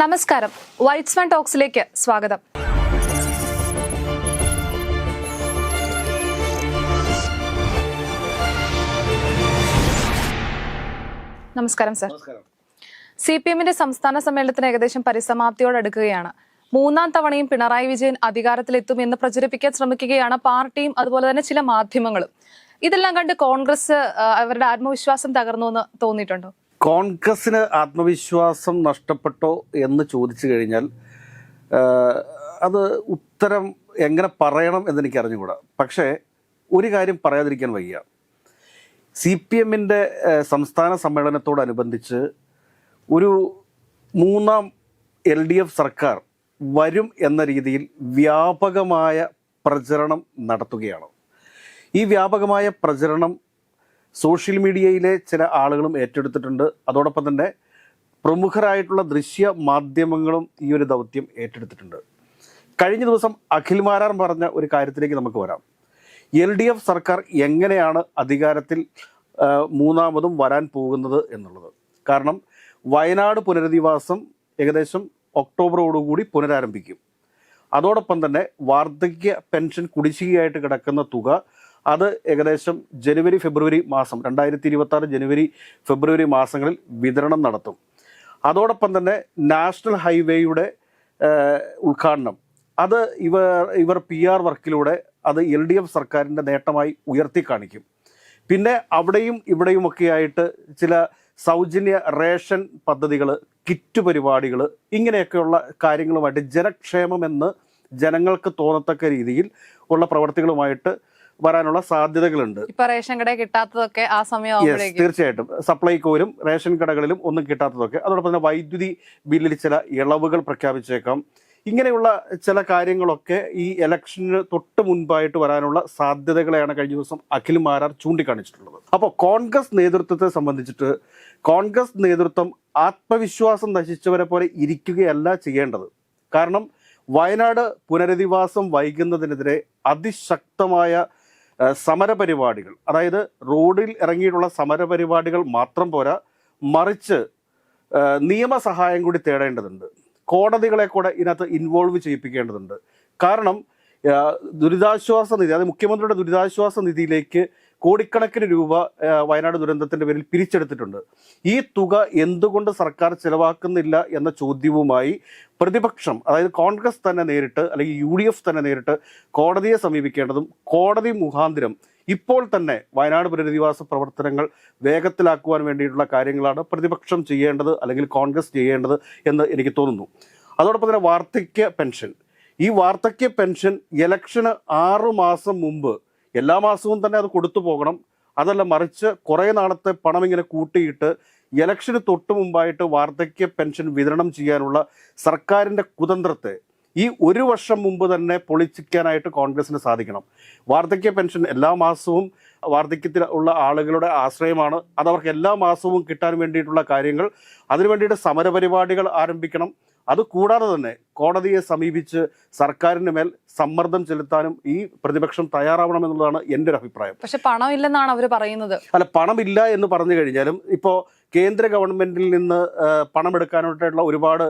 നമസ്കാരം. Whites one ടോക്സിലേക്ക് സ്വാഗതം. നമസ്കാരം സർ. സി പി എമ്മിന്റെ സംസ്ഥാന സമ്മേളനത്തിന് ഏകദേശം പരിസമാപ്തിയോടടുക്കുകയാണ് മൂന്നാം തവണയും പിണറായി വിജയൻ അധികാരത്തിലെത്തും എന്ന് പ്രചരിപ്പിക്കാൻ ശ്രമിക്കുകയാണ് പാർട്ടിയും അതുപോലെ തന്നെ ചില മാധ്യമങ്ങളും. ഇതെല്ലാം കണ്ട് കോൺഗ്രസ് അവരുടെ ആത്മവിശ്വാസം തകർന്നു എന്ന് തോന്നിയിട്ടുണ്ടോ? കോൺഗ്രസിന് ആത്മവിശ്വാസം നഷ്ടപ്പെട്ടോ എന്ന് ചോദിച്ചു കഴിഞ്ഞാൽ അത് ഉത്തരം എങ്ങനെ പറയണം എന്നെനിക്ക് അറിഞ്ഞുകൂടാ. പക്ഷേ ഒരു കാര്യം പറയാതിരിക്കാൻ വയ്യ. സി പി എമ്മിന്റെ സംസ്ഥാന സമ്മേളനത്തോടനുബന്ധിച്ച് ഒരു മൂന്നാം എൽ ഡി എഫ് സർക്കാർ വരും എന്ന രീതിയിൽ വ്യാപകമായ പ്രചരണം നടത്തുകയാണ്. ഈ വ്യാപകമായ പ്രചരണം സോഷ്യൽ മീഡിയയിലെ ചില ആളുകളും ഏറ്റെടുത്തിട്ടുണ്ട്. അതോടൊപ്പം തന്നെ പ്രമുഖരായിട്ടുള്ള ദൃശ്യ മാധ്യമങ്ങളും ഈ ഒരു ദൗത്യം ഏറ്റെടുത്തിട്ടുണ്ട്. കഴിഞ്ഞ ദിവസം അഖിൽ മാരാർ പറഞ്ഞ ഒരു കാര്യത്തിലേക്ക് നമുക്ക് വരാം. എൽ ഡി എഫ് സർക്കാർ എങ്ങനെയാണ് അധികാരത്തിൽ മൂന്നാമതും വരാൻ പോകുന്നത് എന്നുള്ളത്. കാരണം വയനാട് പുനരധിവാസം ഏകദേശം ഒക്ടോബറോടുകൂടി പുനരാരംഭിക്കും. അതോടൊപ്പം തന്നെ വാർദ്ധക്യ പെൻഷൻ കുടിശ്ശികയായിട്ട് കിടക്കുന്ന തുക അത് ഏകദേശം ജനുവരി ഫെബ്രുവരി മാസം രണ്ടായിരത്തി ഇരുപത്തി ആറ് ജനുവരി ഫെബ്രുവരി മാസങ്ങളിൽ വിതരണം നടത്തും. അതോടൊപ്പം തന്നെ നാഷണൽ ഹൈവേയുടെ ഉദ്ഘാടനം. അത് ഇവർ ഇവർ പി ആർ വർക്കിലൂടെ അത് എൽ ഡി എഫ് സർക്കാരിന്റെ നേട്ടമായി ഉയർത്തി കാണിക്കും. പിന്നെ അവിടെയും ഇവിടെയുമൊക്കെയായിട്ട് ചില സൗജന്യ റേഷൻ പദ്ധതികൾ കിറ്റ് പരിപാടികൾ ഇങ്ങനെയൊക്കെയുള്ള കാര്യങ്ങളുമായിട്ട് ജനക്ഷേമമെന്ന് ജനങ്ങൾക്ക് തോന്നത്തക്ക രീതിയിൽ ഉള്ള പ്രവർത്തികളുമായിട്ട് വരാനുള്ള സാധ്യതകളുണ്ട്. ഇപ്പൊ റേഷൻ കടയിൽ കിട്ടാത്തതൊക്കെ ആ സമയം യെസ് തീർച്ചയായിട്ടും. സപ്ലൈകോയിലും റേഷൻ കടകളിലും ഒന്നും കിട്ടാത്തതൊക്കെ. അതോടൊപ്പം തന്നെ വൈദ്യുതി ബില്ലിൽ ചില ഇളവുകൾ പ്രഖ്യാപിച്ചേക്കാം. ഇങ്ങനെയുള്ള ചില കാര്യങ്ങളൊക്കെ ഈ ഇലക്ഷന് തൊട്ട് മുൻപായിട്ട് വരാനുള്ള സാധ്യതകളെയാണ് കഴിഞ്ഞ ദിവസം അഖിൽ മാരാർ ചൂണ്ടിക്കാണിച്ചിട്ടുള്ളത്. അപ്പോൾ കോൺഗ്രസ് നേതൃത്വത്തെ സംബന്ധിച്ചിട്ട് കോൺഗ്രസ് നേതൃത്വം ആത്മവിശ്വാസം നശിച്ചവരെ പോലെ ഇരിക്കുകയല്ല ചെയ്യേണ്ടത്. കാരണം വയനാട് പുനരധിവാസം വൈകുന്നതിനെതിരെ അതിശക്തമായ സമരപരിപാടികൾ. അതായത് റോഡിൽ ഇറങ്ങിയിട്ടുള്ള സമരപരിപാടികൾ മാത്രം പോരാ മറിച്ച് നിയമസഹായം കൂടി തേടേണ്ടതുണ്ട്. കോടതികളെ കൂടെ ഇതിനകത്ത് ഇൻവോൾവ് ചെയ്യിപ്പിക്കേണ്ടതുണ്ട്. കാരണം ദുരിതാശ്വാസ നിധി അതായത് മുഖ്യമന്ത്രിയുടെ ദുരിതാശ്വാസ നിധിയിലേക്ക് കോടിക്കണക്കിന് രൂപ വയനാട് ദുരന്തത്തിന്റെ പേരിൽ പിരിച്ചെടുത്തിട്ടുണ്ട്. ഈ തുക എന്തുകൊണ്ട് സർക്കാർ ചെലവാക്കുന്നില്ല എന്ന ചോദ്യവുമായി പ്രതിപക്ഷം അതായത് കോൺഗ്രസ് തന്നെ നേരിട്ട് അല്ലെങ്കിൽ യു ഡി എഫ് തന്നെ നേരിട്ട് കോടതിയെ സമീപിക്കേണ്ടതും കോടതി മുഖാന്തിരം ഇപ്പോൾ തന്നെ വയനാട് പുനരധിവാസ പ്രവർത്തനങ്ങൾ വേഗത്തിലാക്കുവാൻ വേണ്ടിയിട്ടുള്ള കാര്യങ്ങളാണ് പ്രതിപക്ഷം ചെയ്യേണ്ടത് അല്ലെങ്കിൽ കോൺഗ്രസ് ചെയ്യേണ്ടത് എന്ന് എനിക്ക് തോന്നുന്നു. അതോടൊപ്പം തന്നെ വാർദ്ധക്യ പെൻഷൻ. ഈ വാർദ്ധക്യ പെൻഷൻ ഇലക്ഷന് ആറു മാസം മുമ്പ് എല്ലാ മാസവും തന്നെ അത് കൊടുത്തു പോകണം. അതല്ല മറിച്ച് കുറേ നാളത്തെ പണം ഇങ്ങനെ കൂട്ടിയിട്ട് ഇലക്ഷന് തൊട്ട് മുമ്പായിട്ട് വാർദ്ധക്യ പെൻഷൻ വിതരണം ചെയ്യാനുള്ള സർക്കാരിന്റെ കുതന്ത്രത്തെ ഈ ഒരു വർഷം മുമ്പ് തന്നെ പൊളിച്ചിക്കാനായിട്ട് കോൺഗ്രസിന് സാധിക്കണം. വാർദ്ധക്യ പെൻഷൻ എല്ലാ മാസവും വാർദ്ധക്യത്തിൽ ഉള്ള ആളുകളുടെ ആശ്രയമാണ്. അത് അവർക്ക് എല്ലാ മാസവും കിട്ടാൻ വേണ്ടിയിട്ടുള്ള കാര്യങ്ങൾ അതിനു വേണ്ടിയിട്ട് സമരപരിപാടികൾ ആരംഭിക്കണം. അത് കൂടാതെ തന്നെ കോടതിയെ സമീപിച്ച് സർക്കാരിന് മേൽ സമ്മർദ്ദം ചെലുത്താനും ഈ പ്രതിപക്ഷം തയ്യാറാവണം എന്നുള്ളതാണ് എന്റെ ഒരു അഭിപ്രായം. പക്ഷെ പണമില്ലെന്നാണ് അവർ പറയുന്നത്. അല്ല പണമില്ല എന്ന് പറഞ്ഞു കഴിഞ്ഞാലും ഇപ്പോൾ കേന്ദ്ര ഗവൺമെന്റിൽ നിന്ന് പണം എടുക്കാനായിട്ടുള്ള ഒരുപാട്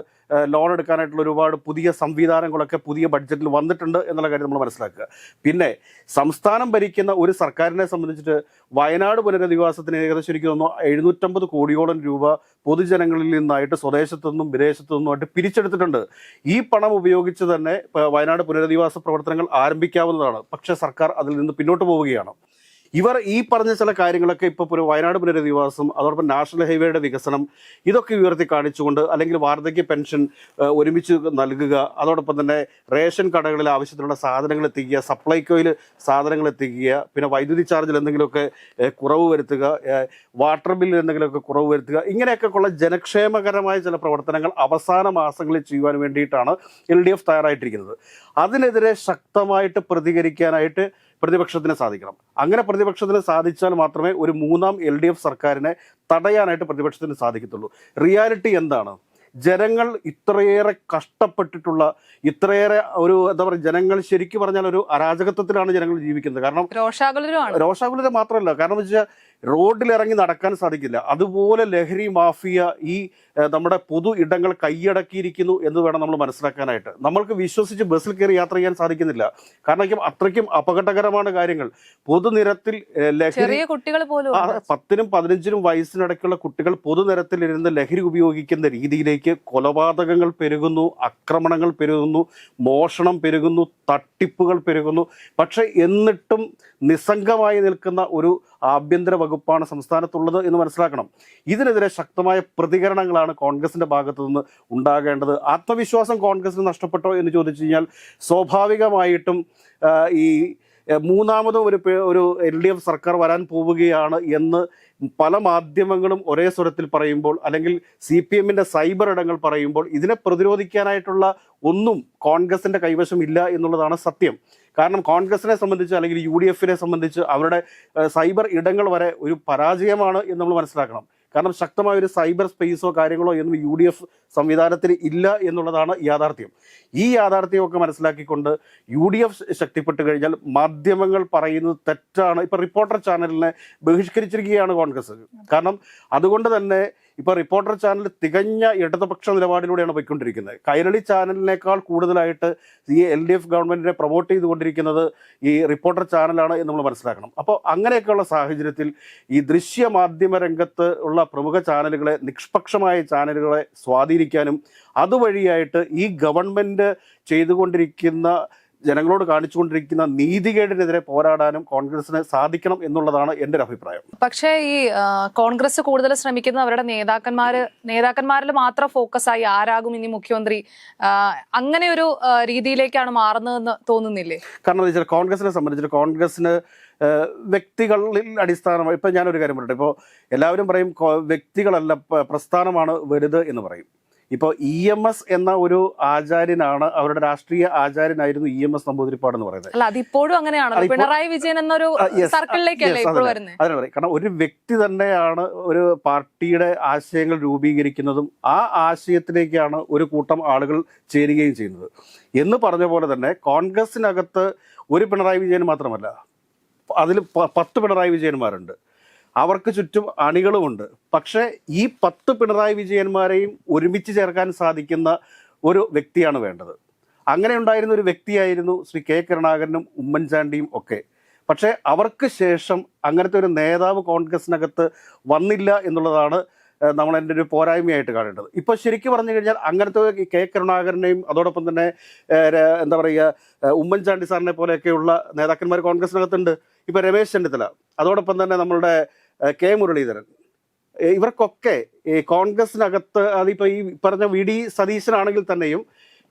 ലോൺ എടുക്കാനായിട്ടുള്ള ഒരുപാട് പുതിയ സംവിധാനങ്ങളൊക്കെ പുതിയ ബഡ്ജറ്റിൽ വന്നിട്ടുണ്ട് എന്നുള്ള കാര്യം നമ്മൾ മനസ്സിലാക്കുക. പിന്നെ സംസ്ഥാനം ഭരിക്കുന്ന ഒരു സർക്കാരിനെ സംബന്ധിച്ചിട്ട് വയനാട് പുനരധിവാസത്തിന് ഏകദേശം എനിക്ക് തോന്നുന്നു എഴുന്നൂറ്റമ്പത് കോടിയോളം രൂപ പൊതുജനങ്ങളിൽ നിന്നായിട്ട് സ്വദേശത്തു നിന്നും വിദേശത്തു നിന്നുമായിട്ട് പിരിച്ചെടുത്തിട്ടുണ്ട്. ഈ പണം ഉപയോഗിച്ച് തന്നെ വയനാട് പുനരധിവാസ പ്രവർത്തനങ്ങൾ ആരംഭിക്കാവുന്നതാണ്. പക്ഷേ സർക്കാർ അതിൽ നിന്ന് പിന്നോട്ട് പോവുകയാണ്. ഇവർ ഈ പറഞ്ഞ ചില കാര്യങ്ങളൊക്കെ ഇപ്പോൾ ഒരു വയനാട് പുനരധിവാസം അതോടൊപ്പം നാഷണൽ ഹൈവേയുടെ വികസനം ഇതൊക്കെ ഉയർത്തി കാണിച്ചുകൊണ്ട് അല്ലെങ്കിൽ വാർദ്ധക്യ പെൻഷൻ ഒരുമിച്ച് നൽകുക അതോടൊപ്പം തന്നെ റേഷൻ കടകളിൽ ആവശ്യത്തിനുള്ള സാധനങ്ങൾ എത്തിക്കുക സപ്ലൈകോയിൽ സാധനങ്ങൾ എത്തിക്കുക പിന്നെ വൈദ്യുതി ചാർജിൽ എന്തെങ്കിലുമൊക്കെ കുറവ് വരുത്തുക വാട്ടർ ബില്ലിൽ എന്തെങ്കിലുമൊക്കെ കുറവ് വരുത്തുക ഇങ്ങനെയൊക്കെ ഉള്ള ജനക്ഷേമകരമായ ചില പ്രവർത്തനങ്ങൾ അവസാന മാസങ്ങളിൽ ചെയ്യുവാൻ വേണ്ടിയിട്ടാണ് എൽ ഡി എഫ് തയ്യാറായിട്ടിരിക്കുന്നത്. അതിനെതിരെ ശക്തമായിട്ട് പ്രതികരിക്കാനായിട്ട് പ്രതിപക്ഷത്തിന് സാധിക്കണം. അങ്ങനെ പ്രതിപക്ഷത്തിന് സാധിച്ചാൽ മാത്രമേ ഒരു മൂന്നാം എൽ സർക്കാരിനെ തടയാനായിട്ട് പ്രതിപക്ഷത്തിന് സാധിക്കത്തുള്ളൂ. റിയാലിറ്റി എന്താണ്? ജനങ്ങൾ ഇത്രയേറെ കഷ്ടപ്പെട്ടിട്ടുള്ള ഇത്രയേറെ ഒരു എന്താ പറയുക ജനങ്ങൾ ശരിക്കും പറഞ്ഞാൽ ഒരു അരാജകത്വത്തിലാണ് ജനങ്ങൾ ജീവിക്കുന്നത്. കാരണം രോഷാകുലത മാത്രമല്ല. കാരണം എന്ന് വെച്ചാൽ റോഡിലിറങ്ങി നടക്കാൻ സാധിക്കില്ല. അതുപോലെ ലഹരി മാഫിയ ഈ നമ്മുടെ പൊതു ഇടങ്ങൾ കൈയടക്കിയിരിക്കുന്നു എന്ന് വേണം നമ്മൾ മനസ്സിലാക്കാനായിട്ട്. നമ്മൾക്ക് വിശ്വസിച്ച് ബസ്സിൽ കയറി യാത്ര ചെയ്യാൻ സാധിക്കുന്നില്ല. കാരണം അത്രയ്ക്കും അപകടകരമാണ് കാര്യങ്ങൾ. പൊതുനിരത്തിൽ ലഹരി കുട്ടികൾ പോലും. പത്തിനും പതിനഞ്ചിനും വയസ്സിനിടയ്ക്കുള്ള കുട്ടികൾ പൊതുനിരത്തിൽ ഇരുന്ന് ലഹരി ഉപയോഗിക്കുന്ന രീതിയിലേക്ക് കൊലപാതകങ്ങൾ പെരുകുന്നു ആക്രമണങ്ങൾ പെരുകുന്നു മോഷണം പെരുകുന്നു തട്ടിപ്പുകൾ പെരുകുന്നു. പക്ഷേ എന്നിട്ടും നിസ്സംഗമായി നിൽക്കുന്ന ഒരു ആഭ്യന്തര വകുപ്പാണ് സംസ്ഥാനത്തുള്ളത് എന്ന് മനസ്സിലാക്കണം. ഇതിനെതിരെ ശക്തമായ പ്രതികരണങ്ങളാണ് കോൺഗ്രസിന്റെ ഭാഗത്തു നിന്ന് ഉണ്ടാകേണ്ടത്. ആത്മവിശ്വാസം കോൺഗ്രസിന് നഷ്ടപ്പെട്ടോ എന്ന് ചോദിച്ചു കഴിഞ്ഞാൽ സ്വാഭാവികമായിട്ടും ഈ മൂന്നാമതും ഒരു ഒരു എൽ ഡി എഫ് സർക്കാർ വരാൻ പോവുകയാണ് എന്ന് പല മാധ്യമങ്ങളും ഒരേ സ്വരത്തിൽ പറയുമ്പോൾ അല്ലെങ്കിൽ സി പി എമ്മിന്റെ സൈബർ ഇടങ്ങൾ പറയുമ്പോൾ ഇതിനെ പ്രതിരോധിക്കാനായിട്ടുള്ള ഒന്നും കോൺഗ്രസിന്റെ കൈവശം ഇല്ല എന്നുള്ളതാണ് സത്യം. കാരണം കോൺഗ്രസിനെ സംബന്ധിച്ച് അല്ലെങ്കിൽ യു ഡി എഫിനെ സംബന്ധിച്ച് അവരുടെ സൈബർ ഇടങ്ങൾ വരെ ഒരു പരാജയമാണ് എന്ന് നമ്മൾ മനസ്സിലാക്കണം. കാരണം ശക്തമായ ഒരു സൈബർ സ്പേസോ കാര്യങ്ങളോ ഒന്നും യു ഡി എഫ് സംവിധാനത്തിൽ ഇല്ല എന്നുള്ളതാണ് യാഥാർത്ഥ്യം. ഈ യാഥാർത്ഥ്യമൊക്കെ മനസ്സിലാക്കിക്കൊണ്ട് യു ഡി എഫ് ശക്തിപ്പെട്ട് കഴിഞ്ഞാൽ മാധ്യമങ്ങൾ പറയുന്നത് തെറ്റാണ്. ഇപ്പൊ റിപ്പോർട്ടർ ചാനലിനെ ബഹിഷ്കരിച്ചിരിക്കുകയാണ് കോൺഗ്രസ്. കാരണം അതുകൊണ്ട് തന്നെ ഇപ്പൊ റിപ്പോർട്ടർ ചാനൽ തികഞ്ഞ ഇടതുപക്ഷ നിലപാടിലൂടെയാണ് പോയിക്കൊണ്ടിരിക്കുന്നത്. കൈരളി ചാനലിനേക്കാൾ കൂടുതലായിട്ട് ഈ എൽ ഡി എഫ് ഗവൺമെന്റിനെ പ്രൊമോട്ട് ചെയ്തുകൊണ്ടിരിക്കുന്നത് ഈ റിപ്പോർട്ടർ ചാനലാണ് എന്ന് നമ്മൾ മനസ്സിലാക്കണം. അപ്പോൾ അങ്ങനെയൊക്കെയുള്ള സാഹചര്യത്തിൽ ഈ ദൃശ്യ മാധ്യമ രംഗത്ത് ഉള്ള പ്രമുഖ ചാനലുകളെ നിഷ്പക്ഷമായ ചാനലുകളെ സ്വാധീനിക്കാനും അതുവഴിയായിട്ട് ഈ ഗവൺമെന്റ് ചെയ്തുകൊണ്ടിരിക്കുന്ന ജനങ്ങളോട് കാണിച്ചുകൊണ്ടിരിക്കുന്ന നീതികേടിനെതിരെ പോരാടാനും കോൺഗ്രസിന് സാധിക്കണം എന്നുള്ളതാണ് എന്റെ ഒരു അഭിപ്രായം. പക്ഷേ ഈ കോൺഗ്രസ് കൂടുതൽ ശ്രമിക്കുന്ന അവരുടെ നേതാക്കന്മാര് നേതാക്കന്മാരിൽ മാത്രം ഫോക്കസ് ആയി ആരാകും ഇനി മുഖ്യമന്ത്രി അങ്ങനെ ഒരു രീതിയിലേക്കാണ് മാറുന്നതെന്ന് തോന്നുന്നില്ലേ? കാരണം വെച്ചാൽ കോൺഗ്രസിനെ സംബന്ധിച്ച് കോൺഗ്രസിന് വ്യക്തികളിൽ അടിസ്ഥാനമായി ഇപ്പം ഞാനൊരു കാര്യം പറയട്ടെ ഇപ്പോൾ എല്ലാവരും പറയും വ്യക്തികളല്ല പ്രസ്ഥാനമാണ് വലുത് എന്ന് പറയും. ഇപ്പോൾ ഇ എം എസ് എന്ന ഒരു ആചാര്യനാണ് അവരുടെ രാഷ്ട്രീയ ആചാര്യനായിരുന്നു ഇ എം എസ് നമ്പൂതിരിപ്പാട് എന്ന് പറയുന്നത്. അല്ല അതിപ്പോഴും അങ്ങനെയാണ് പിണറായി വിജയൻ എന്നൊരു സർക്കിളിലേക്കല്ലേ അതിനാണ് പറയും. കാരണം ഒരു വ്യക്തി തന്നെയാണ് ഒരു പാർട്ടിയുടെ ആശയങ്ങൾ രൂപീകരിക്കുന്നതും ആ ആശയത്തിലേക്കാണ് ഒരു കൂട്ടം ആളുകൾ ചേരുകയും ചെയ്യുന്നത്. എന്ന് പറഞ്ഞ പോലെ തന്നെ കോൺഗ്രസിനകത്ത് ഒരു പിണറായി വിജയൻ മാത്രമല്ല അതിൽ പത്ത് പിണറായി വിജയന്മാരുണ്ട്. അവർക്ക് ചുറ്റും അണികളുമുണ്ട്. പക്ഷേ ഈ പത്ത് പിണറായി വിജയന്മാരെയും ഒരുമിച്ച് ചേർക്കാൻ സാധിക്കുന്ന ഒരു വ്യക്തിയാണ് വേണ്ടത്. അങ്ങനെ ഉണ്ടായിരുന്ന ഒരു വ്യക്തിയായിരുന്നു ശ്രീ കെ കരുണാകരനും ഉമ്മൻചാണ്ടിയും ഒക്കെ. പക്ഷേ അവർക്ക് ശേഷം അങ്ങനത്തെ ഒരു നേതാവ് കോൺഗ്രസിനകത്ത് വന്നില്ല എന്നുള്ളതാണ് നമ്മൾ എന്റെ ഒരു പോരായ്മയായിട്ട് കാണേണ്ടത്. ഇപ്പോൾ ശരിക്കും പറഞ്ഞു കഴിഞ്ഞാൽ അങ്ങനത്തെ കെ കരുണാകരനെയും അതോടൊപ്പം തന്നെ എന്താ പറയുക ഉമ്മൻചാണ്ടി സാറിനെ പോലെയൊക്കെയുള്ള നേതാക്കന്മാർ കോൺഗ്രസിനകത്തുണ്ട്. ഇപ്പോൾ രമേശ് ചെന്നിത്തല അതോടൊപ്പം തന്നെ നമ്മളുടെ കെ മുരളീധരൻ. ഇവർക്കൊക്കെ ഈ കോൺഗ്രസിനകത്ത് അതിപ്പോ ഈ പറഞ്ഞ വി ഡി സതീശനാണെങ്കിൽ തന്നെയും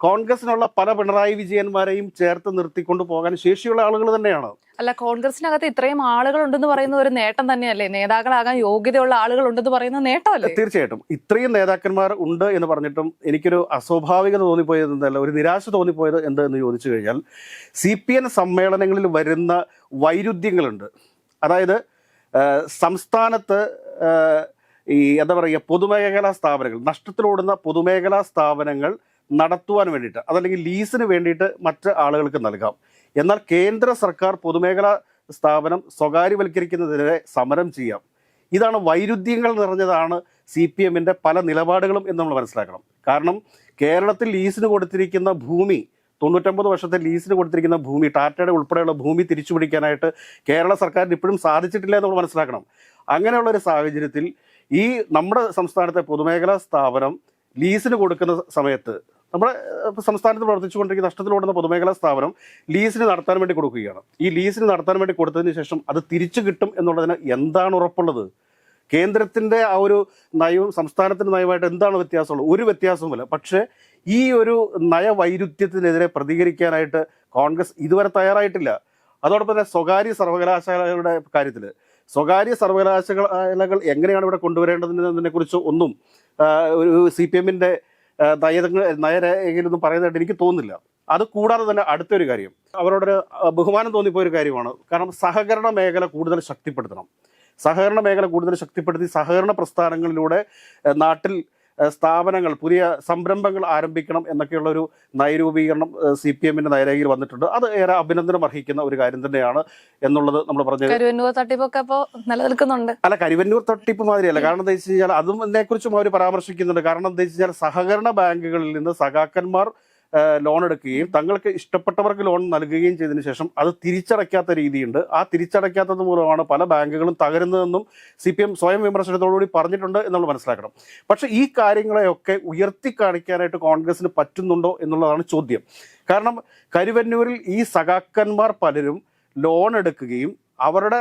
കോൺഗ്രസിനുള്ള പല പിണറായി വിജയന്മാരെയും ചേർത്ത് നിർത്തിക്കൊണ്ട് പോകാൻ ശേഷിയുള്ള ആളുകൾ തന്നെയാണ്. അല്ല കോൺഗ്രസിനകത്ത് ഇത്രയും ആളുകൾ ഉണ്ടെന്ന് പറയുന്ന ഒരു നേട്ടം തന്നെയല്ലേ? നേതാക്കളാകാൻ യോഗ്യതയുള്ള ആളുകൾ ഉണ്ടെന്ന് പറയുന്ന നേട്ടമല്ലേ? തീർച്ചയായിട്ടും. ഇത്രയും നേതാക്കന്മാർ ഉണ്ട് എന്ന് പറഞ്ഞിട്ടും എനിക്കൊരു അസ്വാഭാവികത തോന്നിപ്പോയത് എന്തല്ല ഒരു നിരാശ തോന്നിപ്പോയത് എന്ത് എന്ന് ചോദിച്ചു കഴിഞ്ഞാൽ സി പി എൻ സമ്മേളനങ്ങളിൽ വരുന്ന വൈരുദ്ധ്യങ്ങളുണ്ട്. അതായത് സംസ്ഥാനത്ത് ഈ എന്താ പറയുക പൊതുമേഖലാ സ്ഥാപനങ്ങൾ നഷ്ടത്തിലോടുന്ന പൊതുമേഖലാ സ്ഥാപനങ്ങൾ നടത്തുവാൻ വേണ്ടിയിട്ട് അതല്ലെങ്കിൽ ലീസിന് വേണ്ടിയിട്ട് മറ്റ് ആളുകൾക്ക് നൽകാം. എന്നാൽ കേന്ദ്ര സർക്കാർ പൊതുമേഖലാ സ്ഥാപനം സ്വകാര്യവൽക്കരിക്കുന്നതിനെതിരെ സമരം ചെയ്യാം. ഇതാണ് വൈരുദ്ധ്യങ്ങൾ നിറഞ്ഞതാണ് സി പി എമ്മിന്റെ പല നിലപാടുകളും എന്ന് നമ്മൾ മനസ്സിലാക്കണം. കാരണം കേരളത്തിൽ ലീസിന് കൊടുത്തിരിക്കുന്ന ഭൂമി തൊണ്ണൂറ്റൊമ്പത് വർഷത്തെ ലീസിന് കൊടുത്തിരിക്കുന്ന ഭൂമി ടാറ്റയുടെ ഉൾപ്പെടെയുള്ള ഭൂമി തിരിച്ചു പിടിക്കാനായിട്ട് കേരള സർക്കാരിന് ഇപ്പോഴും സാധിച്ചിട്ടില്ല എന്ന് നമ്മൾ മനസ്സിലാക്കണം. അങ്ങനെയുള്ള ഒരു സാഹചര്യത്തിൽ ഈ നമ്മുടെ സംസ്ഥാനത്തെ പൊതുമേഖലാ സ്ഥാപനം ലീസിന് കൊടുക്കുന്ന സമയത്ത് നമ്മുടെ സംസ്ഥാനത്ത് പ്രവർത്തിച്ചുകൊണ്ടിരിക്കുന്ന നഷ്ടത്തിലോടുന്ന പൊതുമേഖലാ സ്ഥാപനം ലീസിന് നടത്താൻ വേണ്ടി കൊടുക്കുകയാണ്. ഈ ലീസിന് നടത്താൻ വേണ്ടി കൊടുത്തതിന് ശേഷം അത് തിരിച്ചു കിട്ടും എന്നുള്ളതിന് എന്താണ് ഉറപ്പുള്ളത്? കേന്ദ്രത്തിന്റെ ആ ഒരു നയവും സംസ്ഥാനത്തിന്റെ നയമായിട്ട് എന്താണ് വ്യത്യാസമുള്ളത്? ഒരു വ്യത്യാസവുമില്ല. പക്ഷേ ഈ ഒരു നയവൈരുദ്ധ്യത്തിനെതിരെ പ്രതികരിക്കാനായിട്ട് കോൺഗ്രസ് ഇതുവരെ തയ്യാറായിട്ടില്ല. അതോടൊപ്പം തന്നെ സ്വകാര്യ സർവകലാശാലകളുടെ കാര്യത്തിൽ സ്വകാര്യ സർവകലാശാലകൾ എങ്ങനെയാണ് ഇവിടെ കൊണ്ടുവരേണ്ടതിനെ കുറിച്ച് ഒന്നും ഒരു സി പി എമ്മിന്റെ നയങ്ങൾ നയരേഖയിലൊന്നും പറയുന്നതായിട്ട് എനിക്ക് തോന്നുന്നില്ല. അത് കൂടാതെ തന്നെ അടുത്തൊരു കാര്യം. അവരോടൊരു ബഹുമാനം തോന്നിപ്പോയ ഒരു കാര്യമാണ്. കാരണം സഹകരണ മേഖല കൂടുതൽ ശക്തിപ്പെടുത്തണം. സഹകരണ മേഖല കൂടുതൽ ശക്തിപ്പെടുത്തി സഹകരണ പ്രസ്ഥാനങ്ങളിലൂടെ നാട്ടിൽ സ്ഥാപനങ്ങൾ പുതിയ സംരംഭങ്ങൾ ആരംഭിക്കണം എന്നൊക്കെയുള്ള ഒരു നയരൂപീകരണം സി പി എമ്മിന്റെ നയരേഖയിൽ വന്നിട്ടുണ്ട്. അത് ഏറെ അഭിനന്ദനം അർഹിക്കുന്ന ഒരു കാര്യം തന്നെയാണ് എന്നുള്ളത് നമ്മൾ പറഞ്ഞത്. കരുവന്നൂർ തട്ടിപ്പൊക്കെ നിലനിൽക്കുന്നുണ്ട് അല്ല കരുവന്നൂർ തട്ടിപ്പ് മാതിരിയല്ല. കാരണം എന്താ വെച്ച് കഴിഞ്ഞാൽ അതും ഇതിനെക്കുറിച്ചും അവർ പരാമർശിക്കുന്നുണ്ട്. കാരണം എന്താ വെച്ച് കഴിഞ്ഞാൽ സഹകരണ ബാങ്കുകളിൽ നിന്ന് സഖാക്കന്മാർ ലോൺ എടുക്കുകയും തങ്ങൾക്ക് ഇഷ്ടപ്പെട്ടവർക്ക് ലോൺ നൽകുകയും ചെയ്തതിന് ശേഷം അത് തിരിച്ചടയ്ക്കാത്ത രീതിയുണ്ട്. ആ തിരിച്ചടയ്ക്കാത്തത് മൂലമാണ് പല ബാങ്കുകളും തകരുന്നതെന്നും സി പി എം സ്വയം വിമർശനത്തോടുകൂടി പറഞ്ഞിട്ടുണ്ട് എന്നുള്ള മനസ്സിലാക്കണം. പക്ഷെ ഈ കാര്യങ്ങളെയൊക്കെ ഉയർത്തി കാണിക്കാനായിട്ട് കോൺഗ്രസിന് പറ്റുന്നുണ്ടോ എന്നുള്ളതാണ് ചോദ്യം. കാരണം കരുവന്നൂരിൽ ഈ സഖാക്കന്മാർ പലരും ലോൺ എടുക്കുകയും അവരുടെ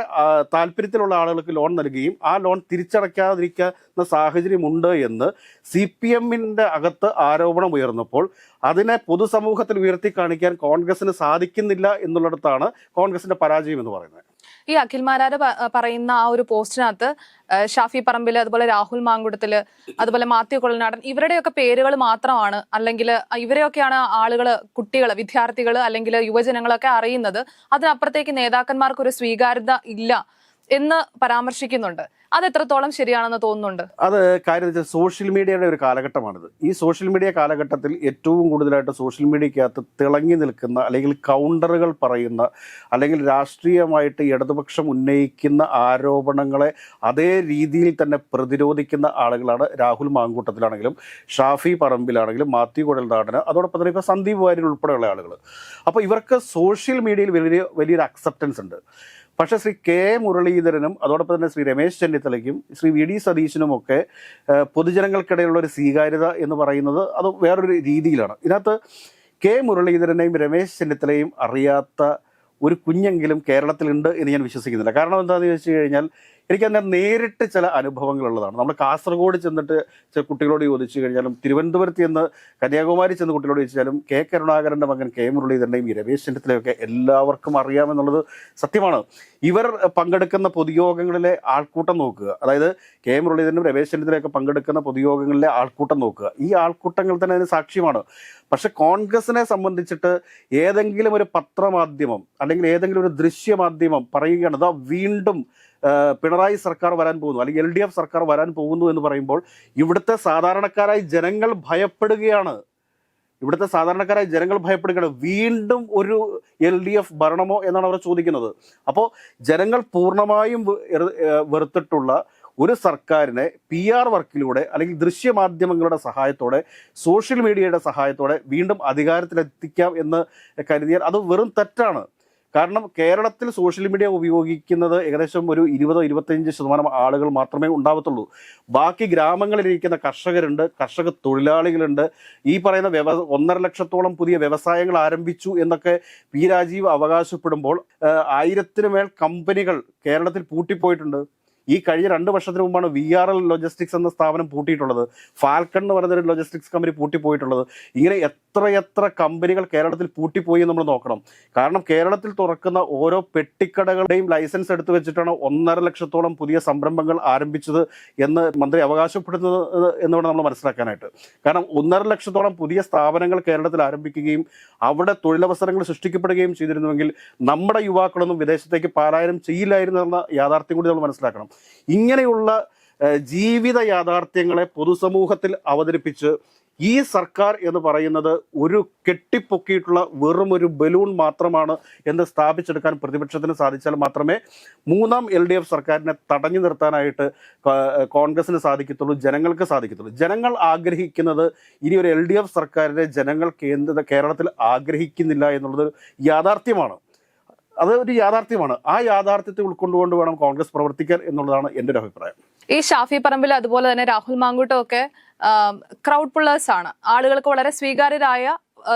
താല്പര്യത്തിലുള്ള ആളുകൾക്ക് ലോൺ നൽകുകയും ആ ലോൺ തിരിച്ചടയ്ക്കാതിരിക്കുന്ന സാഹചര്യമുണ്ട് എന്ന് സി പി എമ്മിന്റെ അകത്ത് ആരോപണം ഉയർന്നപ്പോൾ അതിനെ പൊതുസമൂഹത്തിൽ ഉയർത്തി കാണിക്കാൻ കോൺഗ്രസിന് സാധിക്കുന്നില്ല എന്നുള്ളിടത്താണ് കോൺഗ്രസിന്റെ പരാജയം എന്ന് പറയുന്നത്. ഈ അഖിൽ മാരാര് പറയുന്ന ആ ഒരു പോസ്റ്റിനകത്ത് ഷാഫി പറമ്പിൽ അതുപോലെ രാഹുൽ മാങ്കുടത്തിൽ അതുപോലെ മാത്യു കൊള്ളനാടൻ ഇവരുടെയൊക്കെ പേരുകൾ മാത്രമാണ്. അല്ലെങ്കിൽ ഇവരെയൊക്കെയാണ് ആളുകൾ കുട്ടികൾ വിദ്യാർത്ഥികൾ അല്ലെങ്കിൽ യുവജനങ്ങളൊക്കെ അറിയുന്നത്. അതിനപ്പുറത്തേക്ക് നേതാക്കന്മാർക്ക് ഒരു സ്വീകാര്യത ഇല്ല എന്ന് പരാമർശിക്കുന്നുണ്ട്. അത് എത്രത്തോളം ശരിയാണെന്ന് തോന്നുന്നുണ്ട്? അത് കാര്യം വെച്ചാൽ സോഷ്യൽ മീഡിയയുടെ ഒരു കാലഘട്ടമാണിത്. ഈ സോഷ്യൽ മീഡിയ കാലഘട്ടത്തിൽ ഏറ്റവും കൂടുതലായിട്ട് സോഷ്യൽ മീഡിയക്കകത്ത് തിളങ്ങി നിൽക്കുന്ന അല്ലെങ്കിൽ കൗണ്ടറുകൾ പറയുന്ന അല്ലെങ്കിൽ രാഷ്ട്രീയമായിട്ട് ഇടതുപക്ഷം ഉന്നയിക്കുന്ന ആരോപണങ്ങളെ അതേ രീതിയിൽ തന്നെ പ്രതിരോധിക്കുന്ന ആളുകളാണ് രാഹുൽ മാങ്കൂട്ടത്തിലാണെങ്കിലും ഷാഫി പറമ്പിലാണെങ്കിലും മാത്യു കുഴൽനാടന് അതോടൊപ്പം തന്നെ ഇപ്പോൾ സന്ദീപ് വാര്യർ ഉൾപ്പെടെയുള്ള ആളുകൾ അപ്പോൾ ഇവർക്ക് സോഷ്യൽ മീഡിയയിൽ വലിയ വലിയൊരു അക്സെപ്റ്റൻസ് ഉണ്ട്. പക്ഷേ ശ്രീ കെ മുരളീധരനും അതോടൊപ്പം തന്നെ ശ്രീ രമേശ് ചെന്നിത്തലയ്ക്കും ശ്രീ വി ഡി സതീശനുമൊക്കെ പൊതുജനങ്ങൾക്കിടയിലുള്ള ഒരു സ്വീകാര്യത എന്ന് പറയുന്നത് അത് വേറൊരു രീതിയിലാണ്. ഇതിനകത്ത് കെ മുരളീധരനെയും രമേശ് ചെന്നിത്തലയും അറിയാത്ത ഒരു കുഞ്ഞെങ്കിലും കേരളത്തിലുണ്ട് എന്ന് ഞാൻ വിശ്വസിക്കുന്നില്ല. കാരണം എന്താണെന്ന് ചോദിച്ചു കഴിഞ്ഞാൽ എനിക്ക് അതിനെ നേരിട്ട് ചില അനുഭവങ്ങളുള്ളതാണ്. നമ്മൾ കാസർഗോഡ് ചെന്നിട്ട് കുട്ടികളോട് ചോദിച്ചു കഴിഞ്ഞാലും തിരുവനന്തപുരത്ത് ചെന്ന് കന്യാകുമാരി ചെന്ന് കുട്ടികളോട് ചോദിച്ചാലും കെ കരുണാകരന്റെ മകൻ കെ മുരളീധരന്റെയും ഈ രമേശ് ചെന്നിത്തലയൊക്കെ എല്ലാവർക്കും അറിയാമെന്നുള്ളത് സത്യമാണ്. ഇവർ പങ്കെടുക്കുന്ന പൊതുയോഗങ്ങളിലെ ആൾക്കൂട്ടം നോക്കുക. അതായത് കെ മുരളീധരനും രമേശ് ചെന്നിത്തലയൊക്കെ പങ്കെടുക്കുന്ന പൊതുയോഗങ്ങളിലെ ആൾക്കൂട്ടം നോക്കുക. ഈ ആൾക്കൂട്ടങ്ങൾ തന്നെ അതിന് സാക്ഷ്യമാണ്. പക്ഷെ കോൺഗ്രസിനെ സംബന്ധിച്ചിട്ട് ഏതെങ്കിലും ഒരു പത്രമാധ്യമം അല്ലെങ്കിൽ ഏതെങ്കിലും ഒരു ദൃശ്യമാധ്യമം പറയുകയാണ് ഇതാ വീണ്ടും പിണറായി സർക്കാർ വരാൻ പോകുന്നു അല്ലെങ്കിൽ എൽ ഡി എഫ് സർക്കാർ വരാൻ പോകുന്നു എന്ന് പറയുമ്പോൾ ഇവിടുത്തെ സാധാരണക്കാരായി ജനങ്ങൾ ഭയപ്പെടുകയാണ്. ഇവിടുത്തെ സാധാരണക്കാരായ ജനങ്ങൾ ഭയപ്പെടുകയാണ്. വീണ്ടും ഒരു എൽ ഡി എഫ് ഭരണമോ എന്നാണ് അവർ ചോദിക്കുന്നത്. അപ്പോൾ ജനങ്ങൾ പൂർണമായും വെറുത്തിട്ടുള്ള ഒരു സർക്കാരിനെ പി ആർ വർക്കിലൂടെ അല്ലെങ്കിൽ ദൃശ്യമാധ്യമങ്ങളുടെ സഹായത്തോടെ സോഷ്യൽ മീഡിയയുടെ സഹായത്തോടെ വീണ്ടും അധികാരത്തിലെത്തിക്കാം എന്ന് കരുതിയാൽ അത് വെറും തെറ്റാണ്. കാരണം കേരളത്തിൽ സോഷ്യൽ മീഡിയ ഉപയോഗിക്കുന്നത് ഏകദേശം ഒരു ഇരുപതോ ഇരുപത്തഞ്ച് ശതമാനം ആളുകൾ മാത്രമേ ഉണ്ടാവത്തുള്ളൂ. ബാക്കി ഗ്രാമങ്ങളിലിരിക്കുന്ന കർഷകരുണ്ട് കർഷക തൊഴിലാളികളുണ്ട്. ഈ പറയുന്ന വ്യവ ഒന്നര ലക്ഷത്തോളം പുതിയ വ്യവസായങ്ങൾ ആരംഭിച്ചു എന്നൊക്കെ പി രാജീവ് അവകാശപ്പെടുമ്പോൾ ആയിരത്തിനു മേൽ കമ്പനികൾ കേരളത്തിൽ പൂട്ടിപ്പോയിട്ടുണ്ട്. ഈ കഴിഞ്ഞ രണ്ട് വർഷത്തിന് മുമ്പാണ് വി ആർ എൽ ലോജിസ്റ്റിക്സ് എന്ന സ്ഥാപനം പൂട്ടിയിട്ടുള്ളത്. ഫാൽക്കൺ എന്ന് പറയുന്ന ഒരു ലോജിസ്റ്റിക്സ് കമ്പനി പൂട്ടിപ്പോയിട്ടുള്ളത്. ഇങ്ങനെ എത്രയെത്ര കമ്പനികൾ കേരളത്തിൽ പൂട്ടിപ്പോയി നമ്മൾ നോക്കണം. കാരണം കേരളത്തിൽ തുറക്കുന്ന ഓരോ പെട്ടിക്കടകളുടെയും ലൈസൻസ് എടുത്തു വെച്ചിട്ടാണ് ഒന്നര ലക്ഷത്തോളം പുതിയ സംരംഭങ്ങൾ ആരംഭിച്ചത് എന്ന് മന്ത്രി അവകാശപ്പെടുന്നത് എന്ന് വേണം നമ്മൾ മനസ്സിലാക്കാനായിട്ട്. കാരണം ഒന്നര ലക്ഷത്തോളം പുതിയ സ്ഥാപനങ്ങൾ കേരളത്തിൽ ആരംഭിക്കുകയും അവിടെ തൊഴിലവസരങ്ങൾ സൃഷ്ടിക്കപ്പെടുകയും ചെയ്തിരുന്നുവെങ്കിൽ നമ്മുടെ യുവാക്കളൊന്നും വിദേശത്തേക്ക് പാലായനം ചെയ്യില്ലായിരുന്നു എന്ന യാഥാർത്ഥ്യം കൂടി നമ്മൾ മനസ്സിലാക്കണം. ഇങ്ങനെയുള്ള ജീവിത യാഥാർത്ഥ്യങ്ങളെ പൊതുസമൂഹത്തിൽ അവതരിപ്പിച്ച് ഈ സർക്കാർ എന്ന് പറയുന്നത് ഒരു കെട്ടിപ്പൊക്കിയിട്ടുള്ള വെറും ഒരു ബലൂൺ മാത്രമാണ് എന്ന് സ്ഥാപിച്ചെടുക്കാൻ പ്രതിപക്ഷത്തിന് സാധിച്ചാൽ മാത്രമേ മൂന്നാം എൽ ഡി എഫ് സർക്കാരിനെ തടഞ്ഞു നിർത്താനായിട്ട് കോൺഗ്രസിന് സാധിക്കത്തുള്ളൂ ജനങ്ങൾക്ക് സാധിക്കത്തുള്ളൂ. ജനങ്ങൾ ആഗ്രഹിക്കുന്നത് ഇനി ഒരു എൽ ഡി എഫ് സർക്കാരിനെ ജനങ്ങൾ കേന്ദ്ര കേരളത്തിൽ ആഗ്രഹിക്കുന്നില്ല എന്നുള്ളത് യാഥാർത്ഥ്യമാണ്. അത് ഒരു യാഥാർത്ഥ്യമാണ്. ആ യാഥാർത്ഥ്യത്തെ ഉൾക്കൊണ്ടുകൊണ്ട് വേണം കോൺഗ്രസ് പ്രവർത്തിക്കാൻ എന്നുള്ളതാണ് എന്റെ ഒരു അഭിപ്രായം. ഈ ഷാഫി പറമ്പിൽ അതുപോലെ തന്നെ രാഹുൽ മാങ്കൂട്ടും ഒക്കെ ക്രൗഡ് പുള്ളേഴ്സ് ആണ്. ആളുകൾക്ക് വളരെ സ്വീകാര്യരായ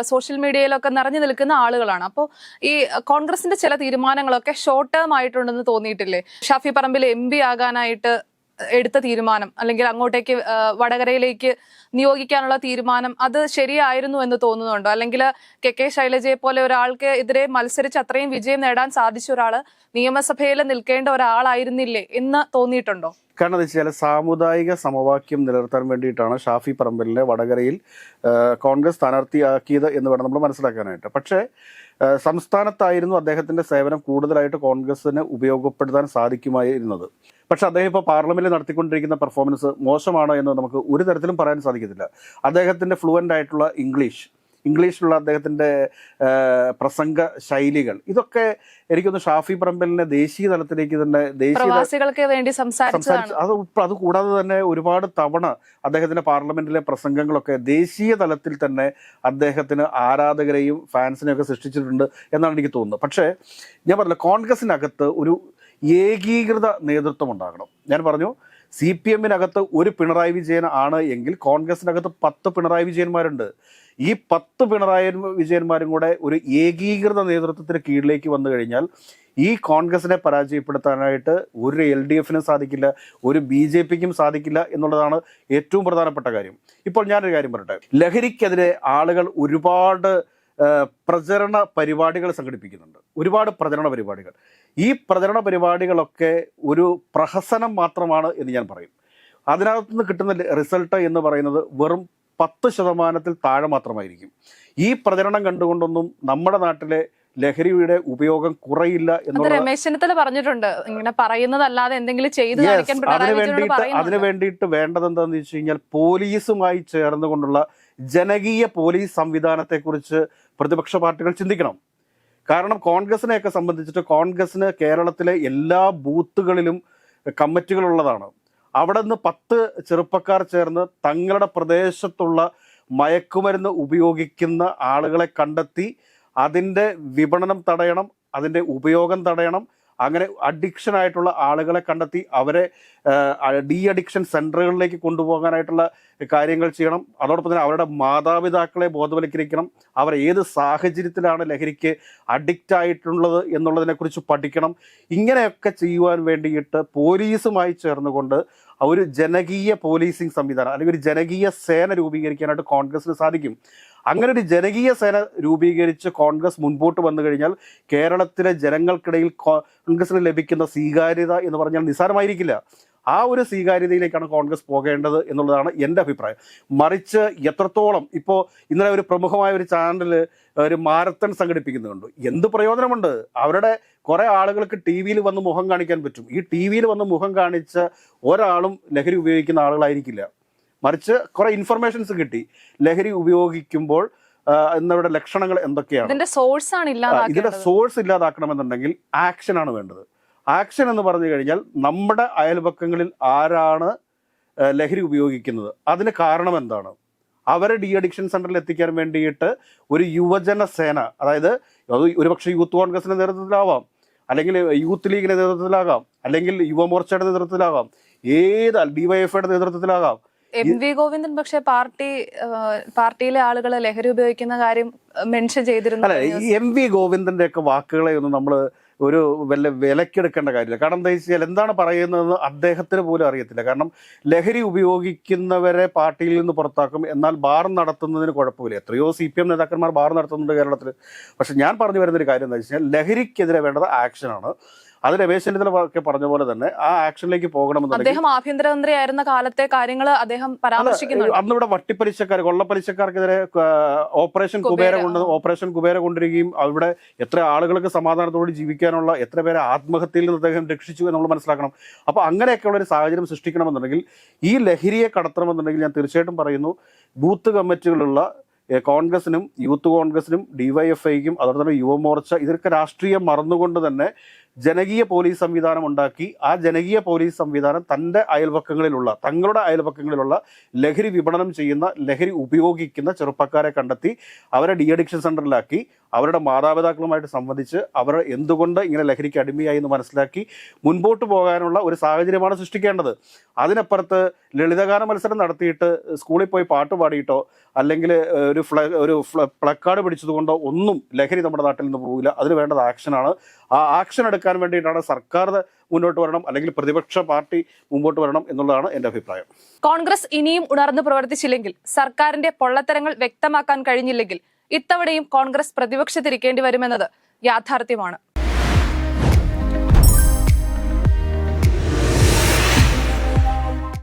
സോഷ്യൽ മീഡിയയിലൊക്കെ നിറഞ്ഞു നിൽക്കുന്ന ആളുകളാണ്. അപ്പോൾ ഈ കോൺഗ്രസിന്റെ ചില തീരുമാനങ്ങളൊക്കെ ഷോർട്ട് ടേം ആയിട്ടുണ്ടെന്ന് തോന്നിയിട്ടില്ലേ? ഷാഫി പറമ്പിൽ എം ആകാനായിട്ട് എടുത്ത തീരുമാനം അല്ലെങ്കിൽ അങ്ങോട്ടേക്ക് വടകരയിലേക്ക് നിയോഗിക്കാനുള്ള തീരുമാനം അത് ശരിയായിരുന്നു എന്ന് തോന്നുന്നുണ്ടോ? അല്ലെങ്കിൽ കെ കെ ശൈലജയെ പോലെ ഒരാൾക്ക് എതിരെ മത്സരിച്ച് അത്രയും വിജയം നേടാൻ സാധിച്ച ഒരാൾ നിയമസഭയിൽ നിൽക്കേണ്ട ഒരാളായിരുന്നില്ലേ എന്ന് തോന്നിയിട്ടുണ്ടോ? കാരണം എന്താ വെച്ചാൽ സാമുദായിക സമവാക്യം നിലനിർത്താൻ വേണ്ടിയിട്ടാണ് ഷാഫി പറമ്പലിനെ വടകരയിൽ കോൺഗ്രസ് സ്ഥാനാർത്ഥിയാക്കിയത് എന്ന് വേണം നമ്മൾ മനസ്സിലാക്കാനായിട്ട്. പക്ഷേ സംസ്ഥാനത്തായിരുന്നു അദ്ദേഹത്തിന്റെ സേവനം കൂടുതലായിട്ട് കോൺഗ്രസിന് ഉപയോഗപ്പെടുത്താൻ സാധിക്കുമായിരുന്നത്. പക്ഷെ അദ്ദേഹം ഇപ്പോൾ പാർലമെന്റിൽ നടത്തിക്കൊണ്ടിരിക്കുന്ന പെർഫോമൻസ് മോശമാണോ എന്ന് നമുക്ക് ഒരു തരത്തിലും പറയാൻ സാധിക്കത്തില്ല. അദ്ദേഹത്തിന്റെ ഫ്ലുവന്റ് ആയിട്ടുള്ള ഇംഗ്ലീഷ് ഇംഗ്ലീഷിലുള്ള അദ്ദേഹത്തിന്റെ പ്രസംഗ ശൈലികൾ. ഇതൊക്കെ എനിക്കൊന്ന് ഷാഫി പറമ്പലിനെ ദേശീയ തലത്തിലേക്ക് തന്നെ ദേശീയ വേണ്ടി സംസാരിച്ചു അത് അത് കൂടാതെ തന്നെ ഒരുപാട് തവണ അദ്ദേഹത്തിന്റെ പാർലമെന്റിലെ പ്രസംഗങ്ങളൊക്കെ ദേശീയ തലത്തിൽ തന്നെ അദ്ദേഹത്തിന് ആരാധകരെയും ഫാൻസിനെയൊക്കെ സൃഷ്ടിച്ചിട്ടുണ്ട് എന്നാണ് എനിക്ക് തോന്നുന്നത്. പക്ഷേ ഞാൻ പറഞ്ഞില്ല കോൺഗ്രസിനകത്ത് ഒരു ഏകീകൃത നേതൃത്വം ഉണ്ടാകണം. ഞാൻ പറഞ്ഞു സി പി എമ്മിനകത്ത് ഒരു പിണറായി വിജയൻ ആണ് എങ്കിൽ കോൺഗ്രസിനകത്ത് പത്ത് പിണറായി വിജയന്മാരുണ്ട്. ഈ പത്ത് പിണറായി വിജയന്മാരും കൂടെ ഒരു ഏകീകൃത നേതൃത്വത്തിന് കീഴിലേക്ക് വന്നു കഴിഞ്ഞാൽ ഈ കോൺഗ്രസിനെ പരാജയപ്പെടുത്താനായിട്ട് ഒരു എൽ ഡി എഫിനും സാധിക്കില്ല ഒരു ബി ജെ പിക്കും സാധിക്കില്ല എന്നുള്ളതാണ് ഏറ്റവും പ്രധാനപ്പെട്ട കാര്യം. ഇപ്പോൾ ഞാനൊരു കാര്യം പറയട്ടെ. ലഹരിക്കെതിരെ ആളുകൾ ഒരുപാട് പ്രചരണ പരിപാടികൾ സംഘടിപ്പിക്കുന്നുണ്ട്. ഒരുപാട് പ്രചരണ പരിപാടികൾ. ഈ പ്രചരണ പരിപാടികളൊക്കെ ഒരു പ്രഹസനം മാത്രമാണ് എന്ന് ഞാൻ പറയും. അതിനകത്ത് നിന്ന് കിട്ടുന്ന റിസൾട്ട് എന്ന് പറയുന്നത് വെറും പത്ത് ശതമാനത്തിൽ താഴെ മാത്രമായിരിക്കും. ഈ പ്രചരണം കണ്ടുകൊണ്ടൊന്നും നമ്മുടെ നാട്ടിലെ ലഹരിയുടെ ഉപയോഗം കുറയില്ല എന്ന് രമേശ് ചെന്നിത്തല പറഞ്ഞിട്ടുണ്ട്. ഇങ്ങനെ പറയുന്നതല്ലാതെ എന്തെങ്കിലും ചെയ്തു അതിന് വേണ്ടിയിട്ട് അതിന് വേണ്ടിയിട്ട് വേണ്ടത് എന്താണെന്ന് വെച്ച് കഴിഞ്ഞാൽ പോലീസുമായി ചേർന്നുകൊണ്ടുള്ള ജനകീയ പോലീസ് സംവിധാനത്തെക്കുറിച്ച് പ്രതിപക്ഷ പാർട്ടികൾ ചിന്തിക്കണം. കാരണം കോൺഗ്രസിനെയൊക്കെ സംബന്ധിച്ചിട്ട് കോൺഗ്രസിന് കേരളത്തിലെ എല്ലാ ബൂത്തുകളിലും കമ്മിറ്റികളുള്ളതാണ്. അവിടെ നിന്ന് പത്ത് ചെറുപ്പക്കാർ ചേർന്ന് തങ്ങളുടെ പ്രദേശത്തുള്ള മയക്കുമരുന്ന് ഉപയോഗിക്കുന്ന ആളുകളെ കണ്ടെത്തി അതിന്റെ വിപണനം തടയണം അതിന്റെ ഉപയോഗം തടയണം അങ്ങനെ അഡിക്ഷൻ ആയിട്ടുള്ള ആളുകളെ കണ്ടെത്തി അവരെ ഡി അഡിക്ഷൻ സെന്ററുകളിലേക്ക് കൊണ്ടുപോകാനായിട്ടുള്ള കാര്യങ്ങൾ ചെയ്യണം. അതോടൊപ്പം തന്നെ അവരുടെ മാതാപിതാക്കളെ ബോധവൽക്കരിക്കണം. അവർ ഏത് സാഹചര്യത്തിലാണ് ലഹരിക്ക് അഡിക്റ്റ് ആയിട്ടുള്ളത് എന്നുള്ളതിനെക്കുറിച്ച് പഠിക്കണം. ഇങ്ങനെയൊക്കെ ചെയ്യുവാൻ വേണ്ടിയിട്ട് പോലീസുമായി ചേർന്നുകൊണ്ട് ഒരു ജനകീയ പോലീസിംഗ് സംവിധാനം അല്ലെങ്കിൽ ഒരു ജനകീയ സേന രൂപീകരിക്കാനായിട്ട് കോൺഗ്രസ്സിന് സാധിക്കും. അങ്ങനെ ഒരു ജനകീയ സേന രൂപീകരിച്ച് കോൺഗ്രസ് മുൻപോട്ട് വന്നു കഴിഞ്ഞാൽ കേരളത്തിലെ ജനങ്ങൾക്കിടയിൽ കോൺഗ്രസിന് ലഭിക്കുന്ന സ്വീകാര്യത എന്ന് പറഞ്ഞാൽ നിസ്സാരമായിരിക്കില്ല. ആ ഒരു സ്വീകാര്യതയിലേക്കാണ് കോൺഗ്രസ് പോകേണ്ടത് എന്നുള്ളതാണ് എന്റെ അഭിപ്രായം. മറിച്ച് എത്രത്തോളം ഇപ്പോൾ ഇന്നലെ ഒരു പ്രമുഖമായ ഒരു ചാനൽ ഒരു മാരത്തൺ സംഘടിപ്പിക്കുന്നുണ്ട്. എന്ത് പ്രയോജനമുണ്ട്? അവരുടെ കുറേ ആളുകൾക്ക് ടി വിയിൽ വന്ന് മുഖം കാണിക്കാൻ പറ്റും. ഈ ടി വിയിൽ വന്ന് മുഖം കാണിച്ച ഒരാളും ലഹരി ഉപയോഗിക്കുന്ന ആളുകളായിരിക്കില്ല. മറിച്ച് കുറെ ഇൻഫർമേഷൻസ് കിട്ടി. ലഹരി ഉപയോഗിക്കുമ്പോൾ എന്നവരുടെ ലക്ഷണങ്ങൾ എന്തൊക്കെയാണ്? ഇതിന്റെ സോഴ്സ് ആണ് ഇതിന്റെ സോഴ്സ് ഇല്ലാതാക്കണമെന്നുണ്ടെങ്കിൽ ആക്ഷൻ ആണ് വേണ്ടത്. ആക്ഷൻ എന്ന് പറഞ്ഞു കഴിഞ്ഞാൽ നമ്മുടെ അയൽപക്കങ്ങളിൽ ആരാണ് ലഹരി ഉപയോഗിക്കുന്നത്? അതിന് കാരണം എന്താണ്? അവരെ ഡി അഡിക്ഷൻ സെന്ററിൽ എത്തിക്കാൻ വേണ്ടിയിട്ട് ഒരു യുവജന സേന അതായത് അത് ഒരുപക്ഷെ യൂത്ത് കോൺഗ്രസിന്റെ നേതൃത്വത്തിലാവാം അല്ലെങ്കിൽ യൂത്ത് ലീഗിന്റെ നേതൃത്വത്തിലാകാം അല്ലെങ്കിൽ യുവമോർച്ചയുടെ നേതൃത്വത്തിലാകാം ഏത് ഡിവൈഎഫ്ഐയുടെ നേതൃത്വത്തിലാകാം എം വി ഗോവിന്ദൻ പക്ഷേ പാർട്ടി പാർട്ടിയിലെ ആളുകൾ ലഹരി ഉപയോഗിക്കുന്ന കാര്യം മെൻഷൻ ചെയ്തിരുന്നു. അല്ല എം വി ഗോവിന്ദന്റെ ഒക്കെ വാക്കുകളെ ഒന്നും നമ്മൾ ഒരു വല്ല വിലക്കെടുക്കേണ്ട കാര്യമില്ല. കാരണം എന്താ വെച്ചാൽ എന്താണ് പറയുന്നത് അദ്ദേഹത്തിന് പോലും അറിയത്തില്ല. കാരണം ലഹരി ഉപയോഗിക്കുന്നവരെ പാർട്ടിയിൽ നിന്ന് പുറത്താക്കും. എന്നാൽ ബാർ നടത്തുന്നതിന് കുഴപ്പമില്ല. എത്രയോ സി പി എം നേതാക്കന്മാർ ബാർ നടത്തുന്നുണ്ട് കേരളത്തിൽ പക്ഷെ ഞാൻ പറഞ്ഞു വരുന്ന ഒരു കാര്യം എന്താ വെച്ച് കഴിഞ്ഞാൽ ലഹരിക്കെതിരെ വേണ്ടത് ആക്ഷനാണ്. അത് രമേശ് ചെന്നിത്തല ഒക്കെ പറഞ്ഞ പോലെ തന്നെ ആ ആക്ഷനിലേക്ക് പോകണമെന്ന് അദ്ദേഹം ആഭ്യന്തരമന്ത്രി ആയിരുന്ന കാലത്തെ കാര്യങ്ങൾ അദ്ദേഹം പരാമർശിക്കുന്നു അന്ന് ഇവിടെ വട്ടിപ്പലിശക്കാർ കൊള്ളപ്പലിശക്കാർക്കെതിരെ ഓപ്പറേഷൻ കുബേര. കൊണ്ട് ഓപ്പറേഷൻ കുബേര കൊണ്ടിരിക്കുകയും അവിടെ എത്ര ആളുകൾക്ക് സമാധാനത്തോടെ ജീവിക്കാനുള്ള എത്ര പേരെ ആത്മഹത്യയിൽ നിന്ന് അദ്ദേഹം രക്ഷിച്ചു എന്നുള്ളത് മനസ്സിലാക്കണം. അപ്പോൾ അങ്ങനെയൊക്കെയുള്ള ഒരു സാഹചര്യം സൃഷ്ടിക്കണമെന്നുണ്ടെങ്കിൽ ഈ ലഹരിയെ കടത്തണമെന്നുണ്ടെങ്കിൽ ഞാൻ തീർച്ചയായിട്ടും പറയുന്നു ബൂത്ത് കമ്മിറ്റികളുള്ള കോൺഗ്രസിനും യൂത്ത് കോൺഗ്രസിനും ഡിവൈഎഫ്ഐക്കും അതുപോലെ തന്നെ യുവമോർച്ച ഇതൊക്കെ രാഷ്ട്രീയം മറന്നുകൊണ്ട് തന്നെ ജനകീയ പോലീസ് സംവിധാനം ഉണ്ടാക്കി ആ ജനകീയ പോലീസ് സംവിധാനം തന്റെ അയൽപക്കങ്ങളിലുള്ള തങ്ങളുടെ അയൽപക്കങ്ങളിലുള്ള ലഹരി വിപണനം ചെയ്യുന്ന ലഹരി ഉപയോഗിക്കുന്ന ചെറുപ്പക്കാരെ കണ്ടെത്തി അവരെ ഡി അഡിക്ഷൻ സെന്ററിലാക്കി അവരുടെ മാതാപിതാക്കളുമായിട്ട് സംബന്ധിച്ച് അവർ എന്തുകൊണ്ട് ഇങ്ങനെ ലഹരിക്ക് അടിമയായി എന്ന് മനസ്സിലാക്കി മുൻപോട്ട് പോകാനുള്ള ഒരു സാഹചര്യമാണ് സൃഷ്ടിക്കേണ്ടത്. അതിനപ്പുറത്ത് ലളിതഗാന മത്സരം നടത്തിയിട്ട് സ്കൂളിൽ പോയി പാട്ട് പാടിയിട്ടോ അല്ലെങ്കിൽ ഒരു ഫ്ല ഒരു പ്ലക്കാർഡ് പിടിച്ചതുകൊണ്ടോ ഒന്നും ലഹരി നമ്മുടെ നാട്ടിൽ നിന്ന് പോകില്ല അതിന് വേണ്ടത് ആക്ഷനാണ്. ആ ആക്ഷൻ എടുക്കാൻ വേണ്ടിയിട്ടാണ് സർക്കാർ മുന്നോട്ട് വരണം അല്ലെങ്കിൽ പ്രതിപക്ഷ പാർട്ടി മുമ്പോട്ട് വരണം എന്നുള്ളതാണ് എന്റെ അഭിപ്രായം. കോൺഗ്രസ് ഇനിയും ഉണർന്നു പ്രവർത്തിച്ചില്ലെങ്കിൽ സർക്കാരിന്റെ പൊള്ളത്തരങ്ങൾ വ്യക്തമാക്കാൻ കഴിഞ്ഞില്ലെങ്കിൽ ഇത്തവണയും കോൺഗ്രസ് പ്രതിപക്ഷത്തിരിക്കേണ്ടി വരുമെന്നത് യാഥാർത്ഥ്യമാണ്.